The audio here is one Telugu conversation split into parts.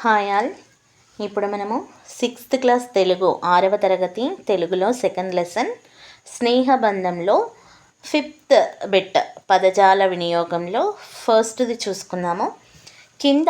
Hi all. ఇప్పుడు మనము సిక్స్త్ క్లాస్ తెలుగు ఆరవ తరగతి తెలుగులో సెకండ్ లెసన్ స్నేహబంధంలో ఫిఫ్త్ బిట్ పదజాల వినియోగంలో ఫస్ట్ది చూసుకున్నాము కింద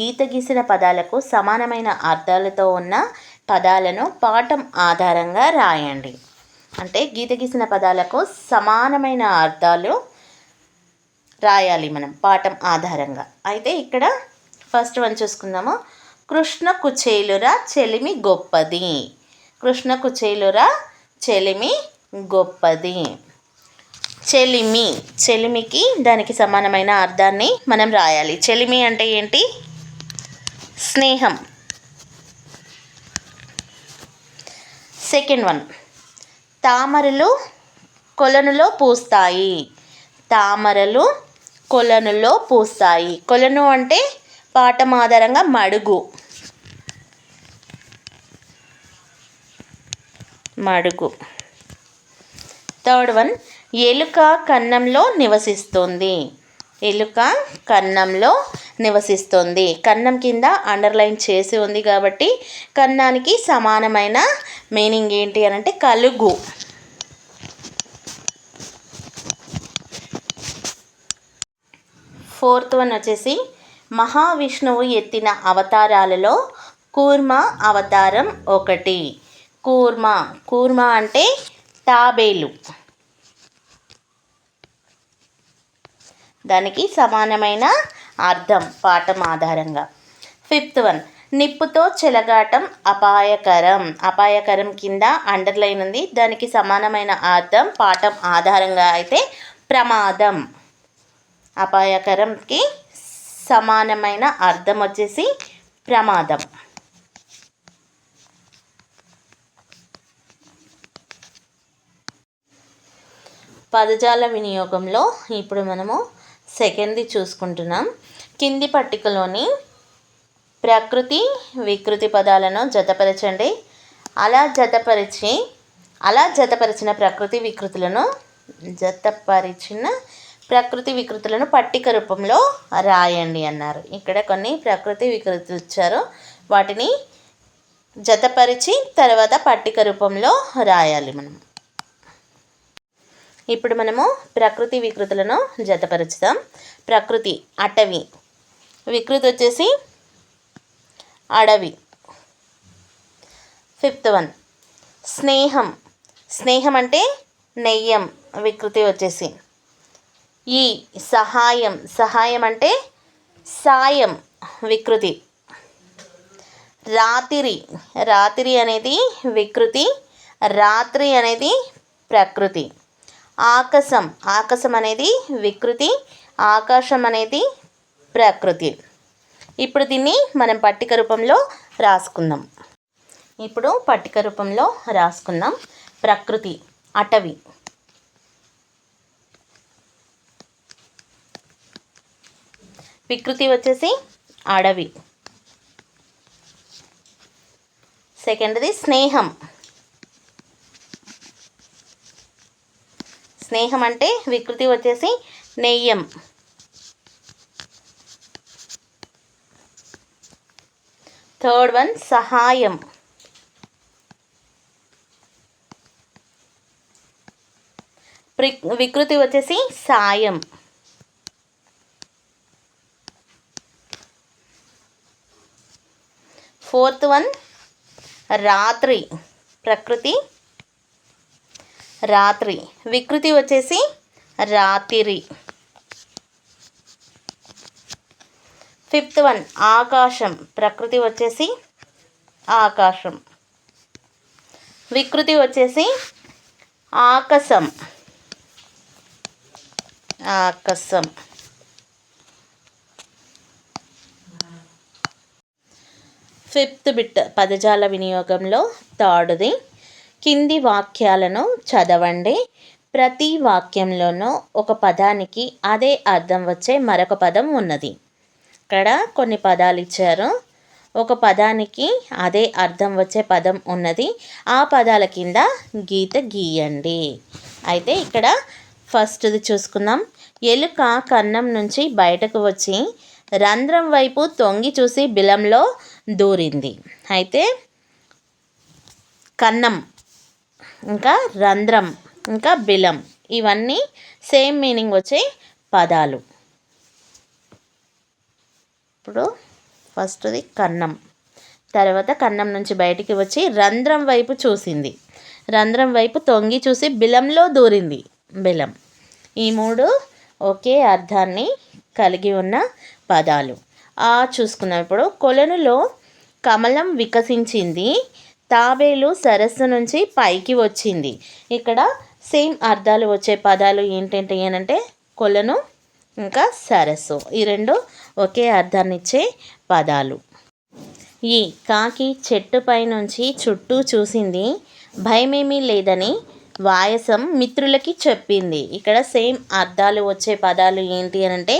గీత గీసిన పదాలకు సమానమైన అర్థాలతో ఉన్న పదాలను పాఠం ఆధారంగా రాయండి. అంటే గీత గీసిన పదాలకు సమానమైన అర్థాలు రాయాలి మనం పాఠం ఆధారంగా. అయితే ఇక్కడ ఫస్ట్ వన్ చూసుకుందాము. కృష్ణ కుచేలురా చెలిమి గొప్పది. కృష్ణ కుచేలురా చెలిమి గొప్పది. చెలిమి చెలిమికి దానికి సమానమైన అర్థాన్ని మనం రాయాలి. చెలిమి అంటే ఏంటి? స్నేహం. సెకండ్ వన్ తామరలు కొలనులో పూస్తాయి. తామరలు కొలనులో పూస్తాయి. కొలను అంటే పాఠం ఆధారంగా మడుగు. మడుగు. థర్డ్ వన్ ఎలుక కన్నంలో నివసిస్తుంది. ఎలుక కన్నంలో నివసిస్తుంది. కన్నం కింద అండర్లైన్ చేసి ఉంది కాబట్టి కన్నానికి సమానమైన మీనింగ్ ఏంటి అని అంటే కలుగు. ఫోర్త్ వన్ వచ్చేసి మహావిష్ణువు ఎత్తిన అవతారాలలో కూర్మ అవతారం ఒకటి. కూర్మ కూర్మ అంటే తాబేలు. దానికి సమానమైన అర్థం పాఠం ఆధారంగా. ఫిఫ్త్ వన్ నిప్పుతో చెలగాటం అపాయకరం. అపాయకరం కింద అండర్లైన్ ఉంది. దానికి సమానమైన అర్థం పాఠం ఆధారంగా అయితే ప్రమాదం. అపాయకరంకి సమానమైన అర్థం వచ్చేసి ప్రమాదం. పదజాల వినియోగంలో ఇప్పుడు మనము సెకండ్ది చూసుకుంటున్నాం. కింది పట్టికలోని ప్రకృతి వికృతి పదాలను జతపరచండి. అలా జతపరిచి అలా జతపరిచిన ప్రకృతి వికృతులను జతపరిచిన ప్రకృతి వికృతులను పట్టిక రూపంలో రాయండి అన్నారు. ఇక్కడ కొన్ని ప్రకృతి వికృతులు ఇచ్చారు. వాటిని జతపరిచి తర్వాత పట్టిక రూపంలో రాయాలి మనం. ఇప్పుడు మనము ప్రకృతి వికృతులను జతపరుచుదాం ప్రకృతి అటవి. వికృతి వచ్చేసి అడవి. ఫిఫ్త్ వన్ స్నేహం. స్నేహం అంటే నెయ్యం. వికృతి వచ్చేసి ఈ సహాయం సహాయం అంటే సాయం వికృతి. రాత్రి రాత్రి అనేది వికృతి రాత్రి అనేది ప్రకృతి. ఆకాశం ఆకాశం అనేది వికృతి ఆకాశం అనేది ప్రకృతి. ఇప్పుడు దీన్ని మనం పట్టిక రూపంలో రాసుకుందాం. ఇప్పుడు పట్టిక రూపంలో రాసుకుందాం. ప్రకృతి అటవి. వికృతి వచ్చేసి అడవి. సెకండ్ది స్నేహం. స్నేహం అంటే వికృతి వచ్చేసి నెయ్యం. థర్డ్ వన్ సహాయం. వికృతి వచ్చేసి సాయం. ఫోర్త్ వన్ రాత్రి ప్రకృతి రాత్రి. వికృతి వచ్చేసి రాత్రి. ఫిఫ్త్ వన్ ఆకాశం. ప్రకృతి వచ్చేసి ఆకాశం. వికృతి వచ్చేసి ఆకాశం. ఆకాశం. ఫిఫ్త్ బిట్ పదజాల వినియోగంలో థర్డ్ది కింది వాక్యాలను చదవండి. ప్రతి వాక్యంలోనూ ఒక పదానికి అదే అర్థం వచ్చే మరొక పదం ఉన్నది. ఇక్కడ కొన్ని పదాలు ఇచ్చారు. ఒక పదానికి అదే అర్థం వచ్చే పదం ఉన్నది. ఆ పదాల కింద గీత గీయండి. అయితే ఇక్కడ ఫస్ట్ది చూసుకుందాం. ఎలుక కన్నం నుంచి బయటకు వచ్చి రంధ్రం వైపు తొంగి చూసి బిలంలో దూరింది. అయితే కన్నం ఇంకా రంధ్రం ఇంకా బిలం ఇవన్నీ సేమ్ మీనింగ్ వచ్చే పదాలు. ఇప్పుడు ఫస్ట్ది కన్నం. తర్వాత కన్నం నుంచి బయటికి వచ్చి రంధ్రం వైపు చూసింది. రంధ్రం వైపు తొంగి చూసి బిలంలో దూరింది బిలం. ఈ మూడు ఒకే అర్థాన్ని కలిగి ఉన్న పదాలు. ఆ చూసుకున్నప్పుడు కొలనులో కమలం వికసించింది. తాబేలు సరస్సు నుంచి పైకి వచ్చింది. ఇక్కడ సేమ్ అర్థాలు వచ్చే పదాలు ఏంటంటే ఏంటంటే కొలను ఇంకా సరస్సు. ఈ రెండు ఒకే అర్థాన్ని ఇచ్చే పదాలు. ఈ కాకి చెట్టుపై నుంచి చుట్టూ చూసింది. భయమేమీ లేదని వాయసం మిత్రులకి చెప్పింది. ఇక్కడ సేమ్ అర్థాలు వచ్చే పదాలు ఏంటి అని అంటే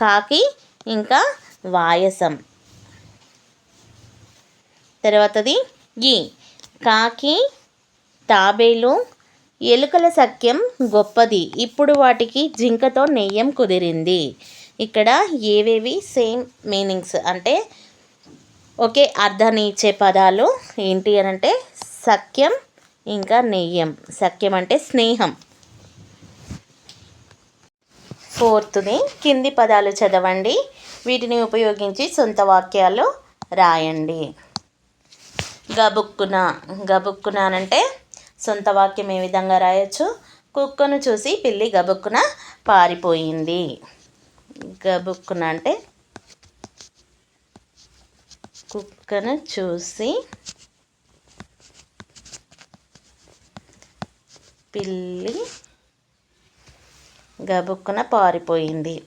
కాకి ఇంకా వాయసం. తర్వాతది ఈ. కాకి తాబేలు ఎలుకల సఖ్యం గొప్పది. ఇప్పుడు వాటికి జింకతో నెయ్యం కుదిరింది. ఇక్కడ ఏవేవి సేమ్ మీనింగ్స్ అంటే ఒకే అర్థాన్ని ఇచ్చే పదాలు ఏంటి అని అంటే సఖ్యం ఇంకా నెయ్యం. సఖ్యం అంటే స్నేహం. ఫోర్త్ది కింది పదాలు చదవండి. వీటిని ఉపయోగించి సొంత వాక్యాలు రాయండి. గబుక్కున గబుక్కున అంటే సొంత వాక్యం ఏ విధంగా రాయొచ్చు? కుక్కను చూసి పిల్లి గబుక్కున పారిపోయింది. గబుక్కున అంటే కుక్కను చూసి పిల్లి గబుక్కున పారిపోయింది.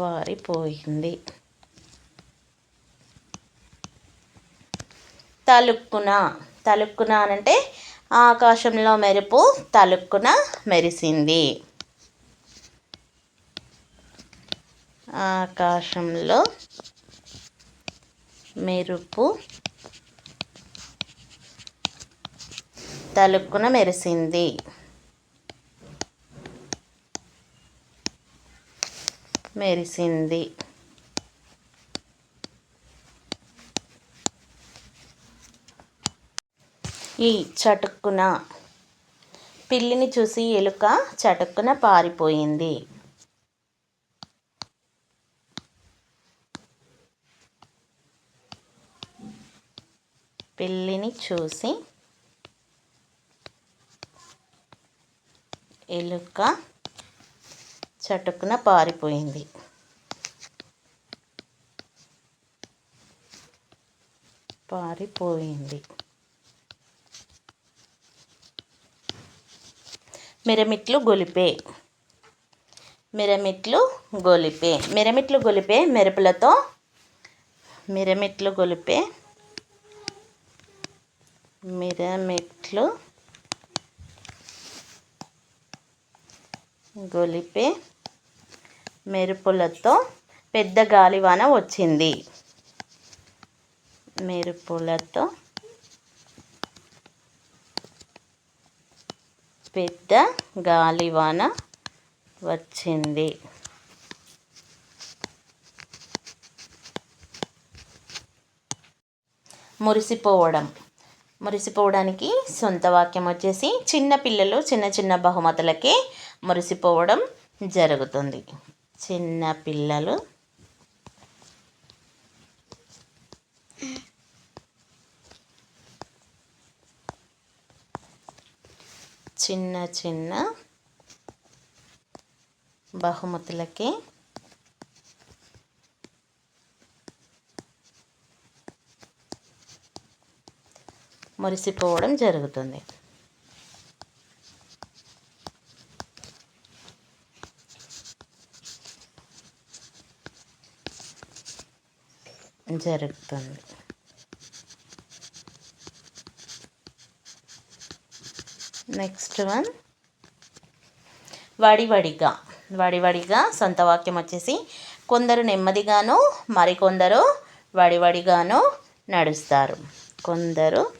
పారిపోయింది. తలుక్కున తలుక్కున అంటే ఆకాశంలో మెరుపు తలుక్కున మెరిసింది. ఆకాశంలో మెరుపు తలుక్కున మెరిసింది. మెరిసింది. ఈ చటుక్కున పిల్లిని చూసి ఎలుక చటుక్కున పారిపోయింది. పిల్లిని చూసి ఎలుక చటుక్కున పారిపోయింది. పారిపోయింది. మిరమిట్లు గొలిపే. మిరమిట్లు గొలిపే. మిరమిట్లు గొలిపే మెరుపులతో. మిరమిట్లు గొలిపే. మిరమిట్లు గొలిపే. మెరుపులతో పెద్ద గాలివాన వచ్చింది. మెరుపులతో పెద్ద గాలివాన వచ్చింది. మురిసిపోవడం. మురిసిపోవడానికి సొంత వాక్యం వచ్చేసి చిన్న పిల్లలు చిన్న చిన్న బహుమతులకే మురిసిపోవడం జరుగుతుంది. చిన్న పిల్లలు. చిన్న చిన్న బహుమతులకి మురిసిపోవడం జరుగుతుంది. జరుగుతుంది. నెక్స్ట్ వన్ వడివడిగా. వడివడిగా సొంత వాక్యం వచ్చేసి కొందరు నెమ్మదిగాను మరికొందరు వడివడిగాను నడుస్తారు. కొందరు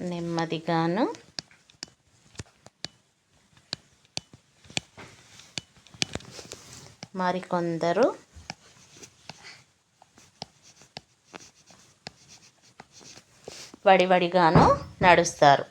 నెమ్మదిగాను మరికొందరు. వడివడిగాను నడుస్తారు.